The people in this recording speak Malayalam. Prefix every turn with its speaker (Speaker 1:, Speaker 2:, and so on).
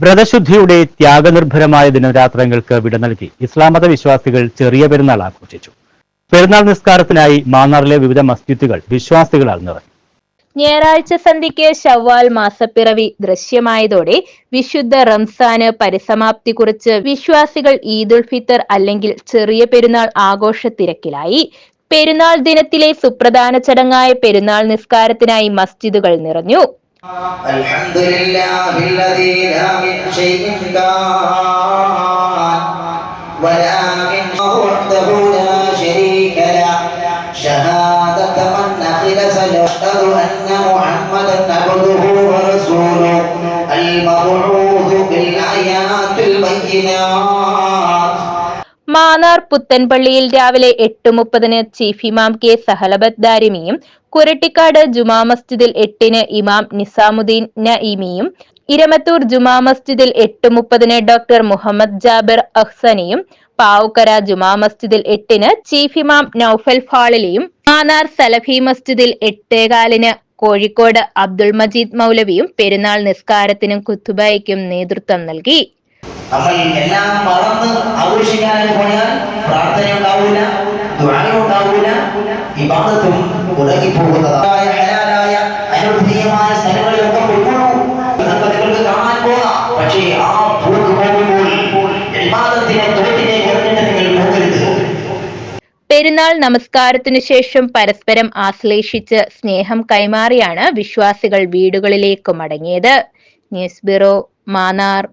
Speaker 1: വ്രതശുദ്ധിയുടെ ത്യാഗനിർഭരമായ ദിനരാത്രങ്ങൾക്ക് വിട നൽകി ഇസ്ലാമത വിശ്വാസികൾ ചെറിയ പെരുന്നാൾ ആഘോഷിച്ചു. പെരുന്നാൾ നിസ്കാരത്തിനായി മാന്നാറിലെ വിവിധ മസ്ജിദുകൾ വിശ്വാസികളാൽ നിറഞ്ഞു.
Speaker 2: ഞായറാഴ്ച സന്ധിക്ക് ഷവ്വാൽ മാസപ്പിറവി ദൃശ്യമായതോടെ വിശുദ്ധ റംസാന് പരിസമാപ്തി കുറിച്ച് വിശ്വാസികൾ ഈദുൽ ഫിത്തർ അല്ലെങ്കിൽ ചെറിയ പെരുന്നാൾ ആഘോഷ തിരക്കിലായി പെരുന്നാൾ ദിനത്തിലെ സുപ്രധാന ചടങ്ങായ പെരുന്നാൾ നിസ്കാരത്തിനായി മസ്ജിദുകൾ നിറഞ്ഞു.
Speaker 3: شيء كان ولا من وحده لا شريك له شهادة من أخلص يشهد أن محمدا عبده ورسوله المبعوث بالآيات البينات
Speaker 2: മാന്നാർ പുത്തൻപള്ളിയിൽ രാവിലെ എട്ട് മുപ്പതിന് ചീഫ് ഇമാം കെ സഹലബത്ത് ദാരിമിയും കുരട്ടിക്കാട് ജുമാ മസ്ജിദിൽ എട്ടിന് ഇമാം നിസാമുദ്ദീൻ നഈമിയും ഇരമത്തൂർ ജുമാ മസ്ജിദിൽ എട്ട് മുപ്പതിന് ഡോക്ടർ മുഹമ്മദ് ജാബിർ അഹ്സനിയും പാവുക്കര ജുമാ മസ്ജിദിൽ എട്ടിന് ചീഫ് ഇമാം നൌഫൽ ഫാളിലിയും മാനാർ സലഫി മസ്ജിദിൽ എട്ടേകാലിന് കോഴിക്കോട് അബ്ദുൾ മജീദ് മൗലവിയും പെരുന്നാൾ നിസ്കാരത്തിനും കുത്തുബായിക്കും നേതൃത്വം നൽകി.
Speaker 3: നമ്മൾ എല്ലാം മറന്ന് ആഘോഷിക്കാനായി ഹലാലായ അനുവദനീയമായ സ്ഥലങ്ങളിലൊക്കെ പോകാം. പക്ഷേ ആ പോക്ക് പോകുമ്പോൾ
Speaker 2: പെരുന്നാൾ നമസ്കാരത്തിനു ശേഷം പരസ്പരം ആശ്ലേഷിച്ച് സ്നേഹം കൈമാറിയാണ് വിശ്വാസികൾ വീടുകളിലേക്ക് മടങ്ങിയത്. News bureau Mannar.